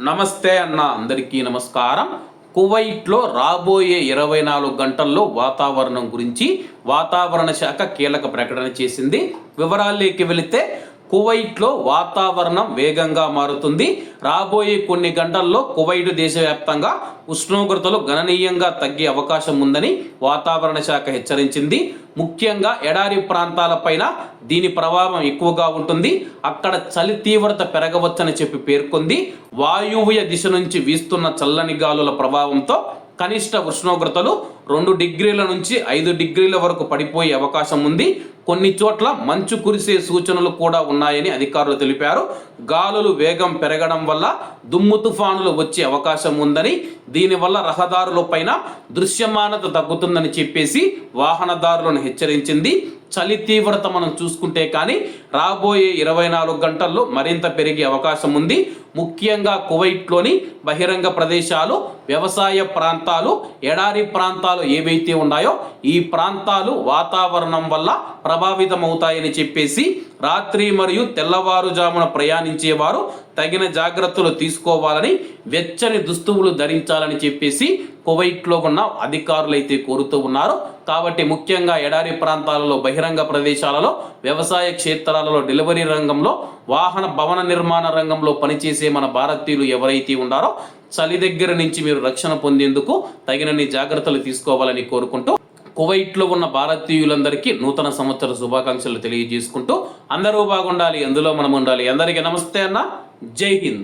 నమస్తే అన్న అందరికీ నమస్కారం. కువైట్లో రాబోయే ఇరవై నాలుగు గంటల్లో వాతావరణం గురించి వాతావరణ శాఖ కీలక ప్రకటన చేసింది. వివరాల్లోకి వెళితే కువైట్లో వాతావరణం వేగంగా మారుతుంది. రాబోయే కొన్ని గంటల్లో కువైట్ దేశవ్యాప్తంగా ఉష్ణోగ్రతలు గణనీయంగా తగ్గే అవకాశం ఉందని వాతావరణ శాఖ హెచ్చరించింది. ముఖ్యంగా ఎడారి ప్రాంతాలపైన దీని ప్రభావం ఎక్కువగా ఉంటుంది. అక్కడ చలి తీవ్రత పెరగవచ్చని చెప్పి పేర్కొంది. వాయువ్య దిశ నుంచి వీస్తున్న చల్లని గాలుల ప్రభావంతో కనిష్ట ఉష్ణోగ్రతలు రెండు డిగ్రీల నుంచి ఐదు డిగ్రీల వరకు పడిపోయే అవకాశం ఉంది. కొన్ని చోట్ల మంచు కురిసే సూచనలు కూడా ఉన్నాయని అధికారులు తెలిపారు. గాలులు వేగం పెరగడం వల్ల దుమ్ము తుఫానులు వచ్చే అవకాశం ఉందని దీనివల్ల రహదారులపైన దృశ్యమానత తగ్గుతుందని చెప్పేసి వాహనదారులను హెచ్చరించింది. చలి తీవ్రత మనం చూసుకుంటే కానీ రాబోయే ఇరవై నాలుగు గంటల్లో మరింత పెరిగే అవకాశం ఉంది. ముఖ్యంగా కువైట్లోని బహిరంగ ప్రదేశాలు వ్యవసాయ ప్రాంతాలు ఎడారి ప్రాంతాలు ఏవైతే ఉన్నాయో ఈ ప్రాంతాలు వాతావరణం వల్ల ప్రభావితమవుతాయని చెప్పేసి రాత్రి మరియు తెల్లవారుజామున ప్రయాణించేవారు తగిన జాగ్రత్తలు తీసుకోవాలని వెచ్చని దుస్తువులు ధరించాలని చెప్పేసి కువైట్లో ఉన్న అధికారులు అయితే కోరుతూ ఉన్నారు. కాబట్టి ముఖ్యంగా ఎడారి ప్రాంతాలలో బహిరంగ ప్రదేశాలలో వ్యవసాయ క్షేత్రాలలో డెలివరీ రంగంలో వాహన భవన నిర్మాణ రంగంలో పనిచేసే మన భారతీయులు ఎవరైతే ఉన్నారో చలి దగ్గర నుంచి మీరు రక్షణ పొందేందుకు తగినన్ని జాగ్రత్తలు తీసుకోవాలని కోరుకుంటూ కువైట్లో ఉన్న భారతీయులందరికీ నూతన సంవత్సర శుభాకాంక్షలు తెలియజేసుకుంటూ అందరూ బాగుండాలి అందులో మనం ఉండాలి. అందరికీ నమస్తే అన్న. জয় হিন্দ